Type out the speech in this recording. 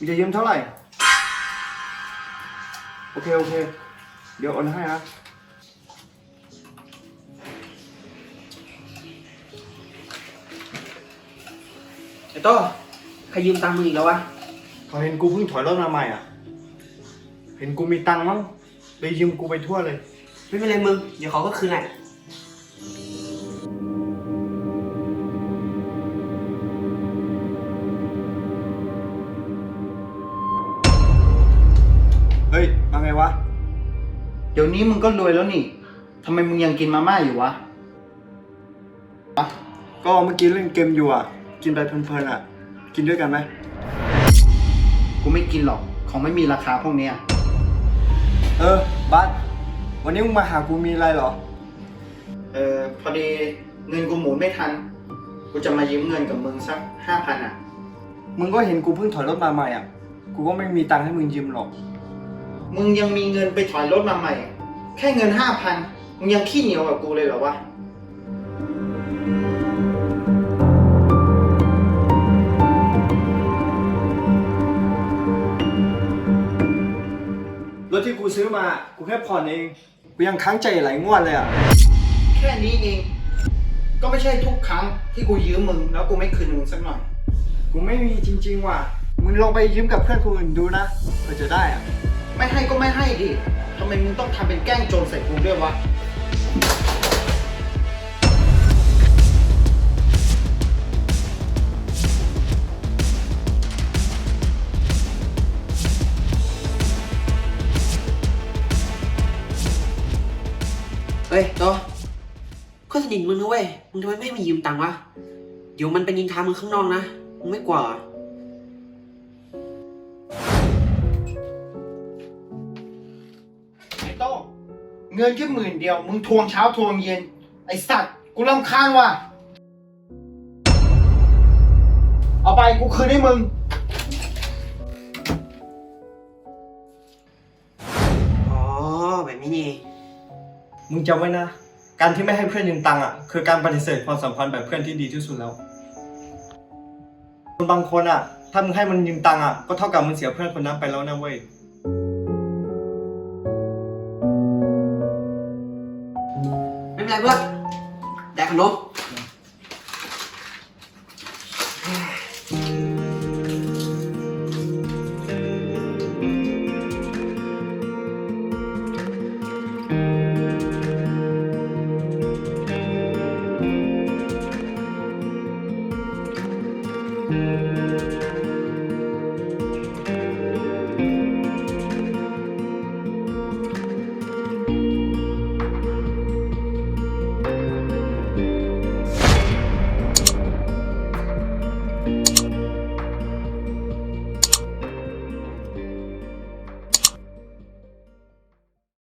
มึงจะยืมเท่าไหร่ โอเค โอเค เดี๋ยวโอนให้นะ ไอ้โต้ใครยืมตังค์มึงอีกแล้ววะ เขาเห็นกูเพิ่งถอยรถมาใหม่อะ เห็นกูมีตังค์มั้งเลยยืมกูไปทั่วเลย ไม่เป็นไรมึง เดี๋ยวเขาก็คืนแหละ มาไงวะ เดี๋ยวนี้มึงก็รวยแล้วนี่ทำไมมึงยังกินมาม่าอยู่วะ ก็เมื่อกี้เล่นเกมอยู่อะ กินไปเพลินๆอะ กินด้วยกันไหม กูไม่กินหรอก ของไม่มีราคาพวกเนี้ย เออ บัสวันนี้มึงมาหากูมีอะไรเหรอ เออพอดีเงินกูหมุนไม่ทัน กูจะมายืมเงินกับมึงสักห้าพันอะ มึงก็เห็นกูเพิ่งถอยรถมาใหม่อะ กูก็ไม่มีตังค์ให้มึงยืมหรอก มึงยังมีเงินไปถอยรถมาใหม่ แค่เงินห้าพันมึงยังขี้เหนียวกับกูเลยเหรอวะ รถที่กูซื้อมากูแค่ผ่อนเอง กูยังค้างใจายหลายงวดเลยอะ แค่นี้เอง ก็ไม่ใช่ทุกครั้งที่กูยืมมึงแล้วกูไม่คืนมึงสักหน่อย กูไม่มีจริง ๆ ว่ะ มึงลองไปยืมกับเพื่อนคนอื่นดูนะเผื่อจะได้อะ ไม่ให้ก็ไม่ให้ดิทำไมมึงต้องทำเป็นแกล้งโจรใส่กูด้วยวะ เฮ้ยโต้เพื่อนสนิทมึงนะเว้ย มึงทำไมไม่ให้มันยืมตังค์วะ เดี๋ยวมันไปนินทามึงข้างนอกนะ มึงไม่กลัวเหรอ เงินแค่หมื่นเดียว มึงทวงเช้าทวงเย็น ไอสัตว์กูรำคาญว่ะ เอาไปกูคืนให้มึง อ๋อแบบนี้นี่เองมึงจำไว้นะ การที่ไม่ให้เพื่อนยืมตังค์อะ คือการปฏิเสธความสัมพันธ์แบบเพื่อนที่ดีที่สุดแล้วคนบางคนอะ ถ้ามึงให้มันยืมตังค์อะ ก็เท่ากับมึงเสียเพื่อนคนนั้นไปแล้วนะเว้ย ไม่เป็น